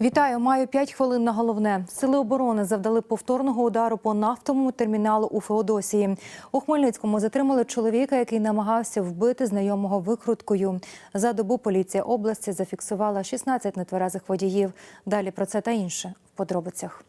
Вітаю, маю 5 хвилин на головне. Сили оборони завдали повторного удару по нафтовому терміналу у Феодосії. У Хмельницькому затримали чоловіка, який намагався вбити знайомого викруткою. За добу поліція області зафіксувала 16 нетверезих водіїв. Далі про це та інше в подробицях.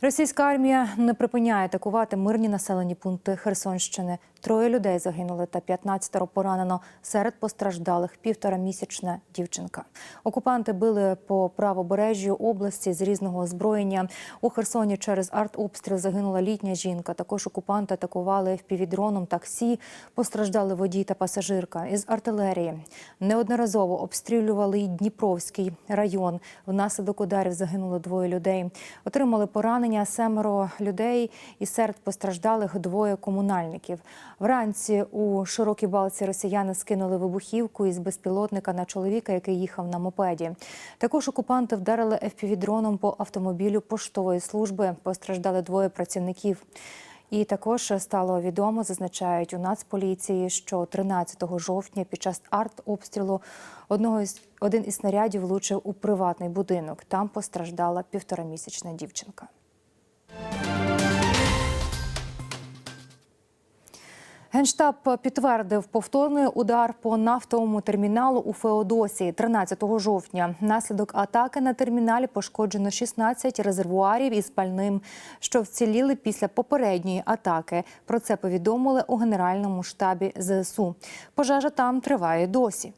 Російська армія не припиняє атакувати мирні населені пункти Херсонщини. Троє людей загинули та 15 поранено. Серед постраждалих півторамісячна дівчинка. Окупанти били по правобережжю області з різного озброєння. У Херсоні через артобстріл загинула літня жінка. Також окупанти атакували впівдроном таксі. Постраждали водій та пасажирка із артилерії. Неодноразово обстрілювали й Дніпровський район. Внаслідок ударів загинуло двоє людей. Отримали поранення семеро людей, і серед постраждалих двоє комунальників. Вранці у широкій балці росіяни скинули вибухівку із безпілотника на чоловіка, який їхав на мопеді. Також окупанти вдарили FPV-дроном по автомобілю поштової служби. Постраждали двоє працівників. І також стало відомо, зазначають у Нацполіції, що 13 жовтня під час артобстрілу одного із один із снарядів влучив у приватний будинок. Там постраждала півторамісячна дівчинка. Генштаб підтвердив повторний удар по нафтовому терміналу у Феодосії 13 жовтня. Наслідок атаки на терміналі пошкоджено 16 резервуарів із пальним, що вціліли після попередньої атаки. Про це повідомили у Генеральному штабі ЗСУ. Пожежа там триває досі.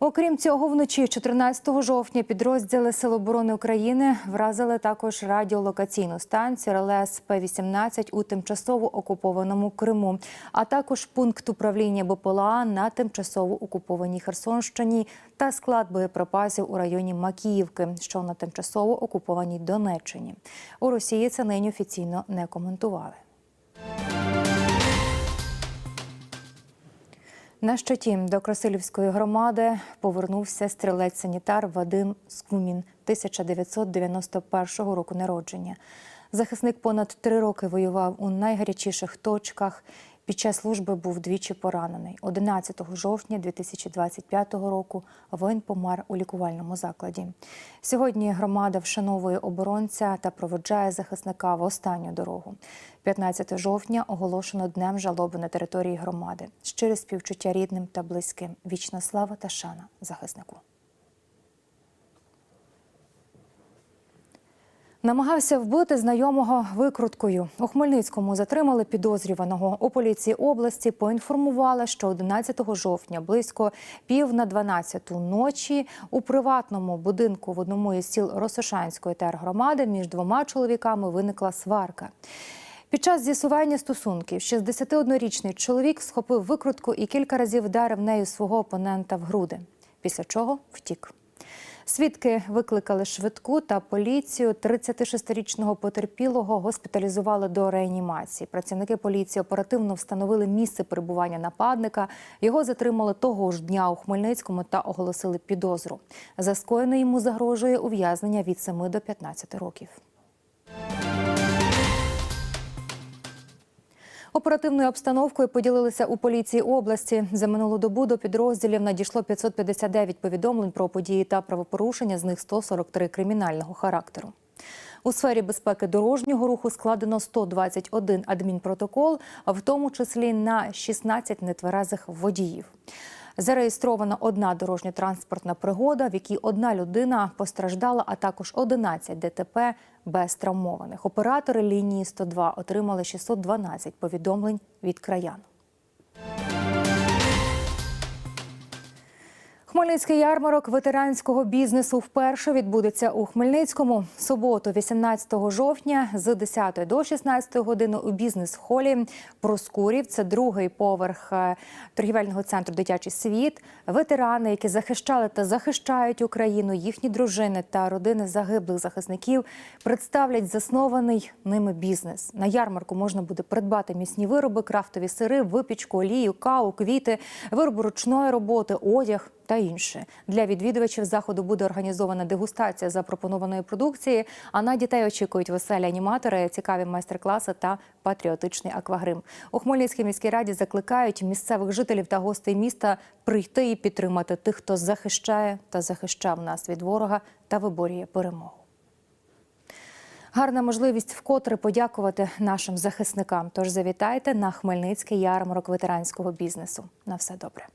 Окрім цього, вночі 14 жовтня підрозділи Сил оборони України вразили також радіолокаційну станцію РЛС П-18 у тимчасово окупованому Криму, а також пункт управління БПЛА на тимчасово окупованій Херсонщині та склад боєприпасів у районі Макіївки, що на тимчасово окупованій Донеччині. У Росії це нині офіційно не коментували. На щиті до Красилівської громади повернувся стрілець-санітар Вадим Скумін 1991 року народження. Захисник понад три роки воював у найгарячіших точках. Під час служби був двічі поранений. 11 жовтня 2025 року він помер у лікувальному закладі. Сьогодні громада вшановує оборонця та проводжає захисника в останню дорогу. 15 жовтня оголошено днем жалоби на території громади. Щире співчуття рідним та близьким. Вічна слава та шана захиснику. Намагався вбити знайомого викруткою. У Хмельницькому затримали підозрюваного. У поліції області поінформували, що 11 жовтня близько пів на 12 ночі у приватному будинку в одному із сіл Росошанської тергромади між двома чоловіками виникла сварка. Під час з'ясування стосунків 61-річний чоловік схопив викрутку і кілька разів вдарив нею свого опонента в груди, після чого втік. Свідки викликали швидку та поліцію. 36-річного потерпілого госпіталізували до реанімації. Працівники поліції оперативно встановили місце перебування нападника. Його затримали того ж дня у Хмельницькому та оголосили підозру. За скоєне йому загрожує ув'язнення від 7 до 15 років. Оперативною обстановкою поділилися у поліції області. За минулу добу до підрозділів надійшло 559 повідомлень про події та правопорушення, з них 143 кримінального характеру. У сфері безпеки дорожнього руху складено 121 адмінпротокол, в тому числі на 16 нетверезих водіїв. Зареєстрована одна дорожньо-транспортна пригода, в якій одна людина постраждала, а також 11 ДТП без травмованих. Оператори лінії 102 отримали 612 повідомлень від краян. Хмельницький ярмарок ветеранського бізнесу вперше відбудеться у Хмельницькому. Суботу, 18 жовтня, з 10 до 16 години у бізнес-холі Проскурів. Це другий поверх е, торгівельного центру Дитячий світ. Ветерани, які захищали та захищають Україну, їхні дружини та родини загиблих захисників представлять заснований ними бізнес. На ярмарку можна буде придбати місні вироби, крафтові сири, випічку, олію, каву, квіти, вироби ручної роботи, одяг та інше. Для відвідувачів заходу буде організована дегустація запропонованої продукції. А на дітей очікують веселі аніматори, цікаві майстер-класи та патріотичний аквагрим. У Хмельницькій міській раді закликають місцевих жителів та гостей міста прийти і підтримати тих, хто захищає та захищав нас від ворога та виборює перемогу. Гарна можливість вкотре подякувати нашим захисникам. Тож завітайте на Хмельницький ярмарок ветеранського бізнесу. На все добре.